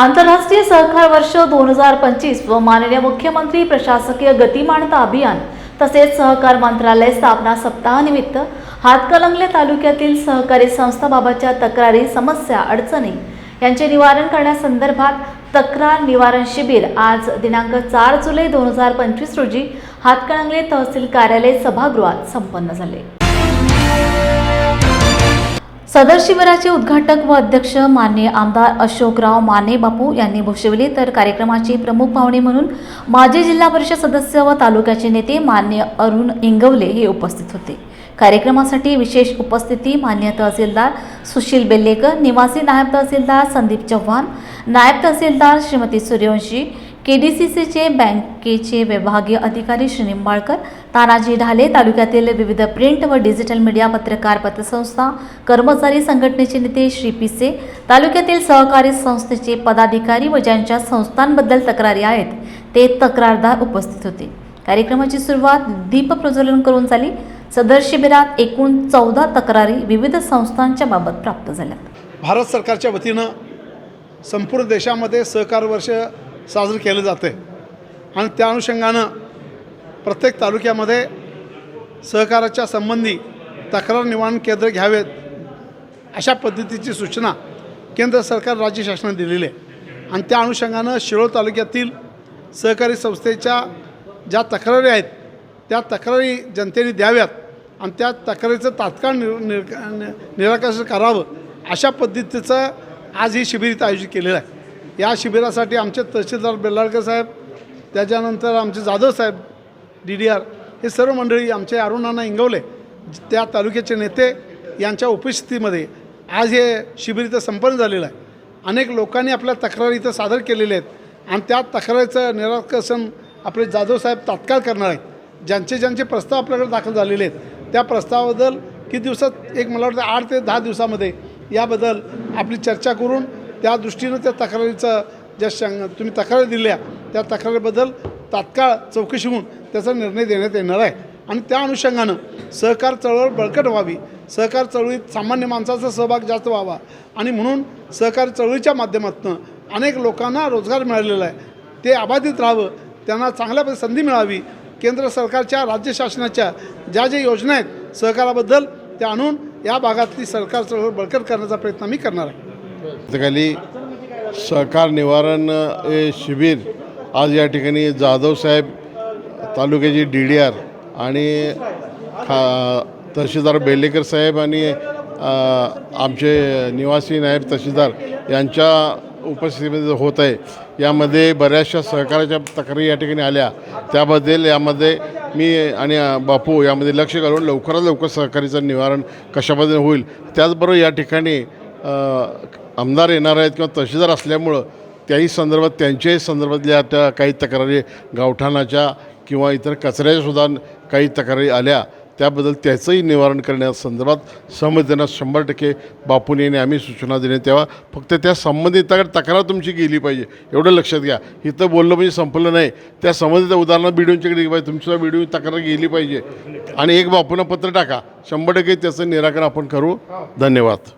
आंतरराष्ट्रीय सहकार वर्ष दोन हजार पंचवीस व माननीय मुख्यमंत्री प्रशासकीय गतिमानता अभियान तसेच सहकार मंत्रालय स्थापना सप्ताहानिमित्त हातकलंगले तालुक्यातील सहकारी संस्थाबाबतच्या तक्रारी समस्या अडचणी यांचे निवारण करण्यासंदर्भात तक्रार निवारण शिबिर आज दिनांक चार जुलै दोन हजार पंचवीस रोजी हातकणंगले तहसील कार्यालय सभागृहात संपन्न झाले. सदर शिबिराचे उद्घाटक व अध्यक्ष मान्य आमदार अशोकराव माने बापू यांनी भूषविले. तर कार्यक्रमाचे प्रमुख पाहुणे म्हणून माजी जिल्हा परिषद सदस्य व तालुक्याचे नेते मान्य अरुण इंगवले हे उपस्थित होते. कार्यक्रमासाठी विशेष उपस्थिती मान्य तहसीलदार सुशील बेल्लेकर निवासी नायब तहसीलदार संदीप चव्हाण नायब तहसीलदार Shrimati Suryavanshi K D C सीचे बँकेचे विभागीय अधिकारी श्री निंबाळकर तानाजी ढाले तालुक्यातील विविध प्रिंट व डिजिटल मीडिया पत्रकार पतसंस्था कर्मचारी संघटनेचे नेते श्री पिसे तालुक्यातील सहकारी संस्थेचे पदाधिकारी व ज्यांच्या संस्थांबद्दल तक्रारी आहेत ते तक्रारदार उपस्थित होते. कार्यक्रमाची सुरुवात दीप प्रज्वलन करून झाली. सदर शिबिरात एकूण चौदा तक्रारी विविध संस्थांच्या बाबत प्राप्त झाल्या भारत सरकारच्या वतीनं संपूर्ण देशामध्ये सहकार वर्ष साजरं केलं जातं. आहे आणि त्या अनुषंगानं प्रत्येक तालुक्यामध्ये सहकाराच्या संबंधी तक्रार निवारण केंद्र घ्यावेत अशा पद्धतीची सूचना केंद्र सरकार राज्य शासनाने दिलेली आहे. आणि त्या अनुषंगानं शिरोळ तालुक्यातील सहकारी संस्थेच्या ज्या तक्रारी आहेत त्या तक्रारी जनतेने द्याव्यात आणि त्या तक्रारीचं तात्काळ निर निराकरण करावं अशा पद्धतीचं आज ही शिबिर इथं आयोजित केलेलं आहे. या शिबिरासाठी आमचे तहसीलदार बेल्लाळकर साहेब त्याच्यानंतर आमचे Jadhav saheb D D R हे सर्व मंडळी आमचे अरुणांना इंगवले. त्या तालुक्याचे नेते यांच्या उपस्थितीमध्ये आज हे शिबिर इथं संपन्न झालेलं आहे. अनेक लोकांनी आपल्या तक्रारी इथं सादर केलेल्या आहेत आणि त्या तक्रारीचं निराकरण आपले जाधव साहेब तात्काळ करणार आहेत. ज्यांचे ज्यांचे प्रस्ताव आपल्याकडे दाखल झालेले आहेत त्या प्रस्तावाबद्दल किती दिवसात एक मला वाटतं आठ ते दहा दिवसामध्ये याबद्दल आपली चर्चा करून त्या दृष्टीनं त्या तक्रारीचं ज्या शंग तुम्ही तक्रारी दिल्या त्या तक्रारीबद्दल तात्काळ चौकशी होऊन त्याचा निर्णय देण्यात येणार आहे. आणि त्या अनुषंगानं सहकार चळवळ बळकट व्हावी. सहकार चळवळीत सामान्य माणसाचा सहभाग जास्त व्हावा. आणि म्हणून सहकार चळवळीच्या माध्यमातून अनेक लोकांना रोजगार मिळालेला आहे. ते अबाधित राहावं त्यांना चांगल्या संधी मिळावी. केंद्र सरकारच्या राज्य शासनाच्या ज्या ज्या योजना आहेत सहकाराबद्दल त्या आणून या भागातली सरकार चळवळ बळकट करण्याचा प्रयत्न मी करणार आहे. खाली सहकार निवारण हे शिबिर आज या ठिकाणी जाधव साहेब तालुक्याची डी डी आर आणि खा तहसीलदार बेलेकर साहेब आणि आमचे निवासी नायब तहसीलदार यांच्या उपस्थितीमध्ये होत आहे. यामध्ये बऱ्याचशा सहकाराच्या तक्रारी या ठिकाणी आल्या. त्याबद्दल यामध्ये मी आणि बापू यामध्ये लक्ष घालून लवकरात लवकर सहकारीचं निवारण कशा पद्धतीने होईल त्याचबरोबर या ठिकाणी आमदार येणार आहेत किंवा तहसीलदार असल्यामुळं त्याही संदर्भात त्यांच्याही संदर्भातल्या त्या काही तक्रारी गावठाणाच्या किंवा इतर कचऱ्याच्यासुद्धा काही तक्रारी आल्या त्याबद्दल त्याचंही निवारण करण्यासंदर्भात देण्यास शंभर टक्के बापून येणे आम्ही सूचना देणे तेव्हा फक्त त्या संबंधिताकडे तक्रार तुमची गेली पाहिजे एवढं लक्षात घ्या. इथं बोललं म्हणजे संपलं नाही. त्या संबंधित उदाहरणं बीडीओंच्याकडे गेली पाहिजे तुमच्या बीडीओ तक्रार गेली पाहिजे. आणि एक बापूनं पत्र टाका. शंभर टक्के त्याचं निराकरण आपण करू. धन्यवाद.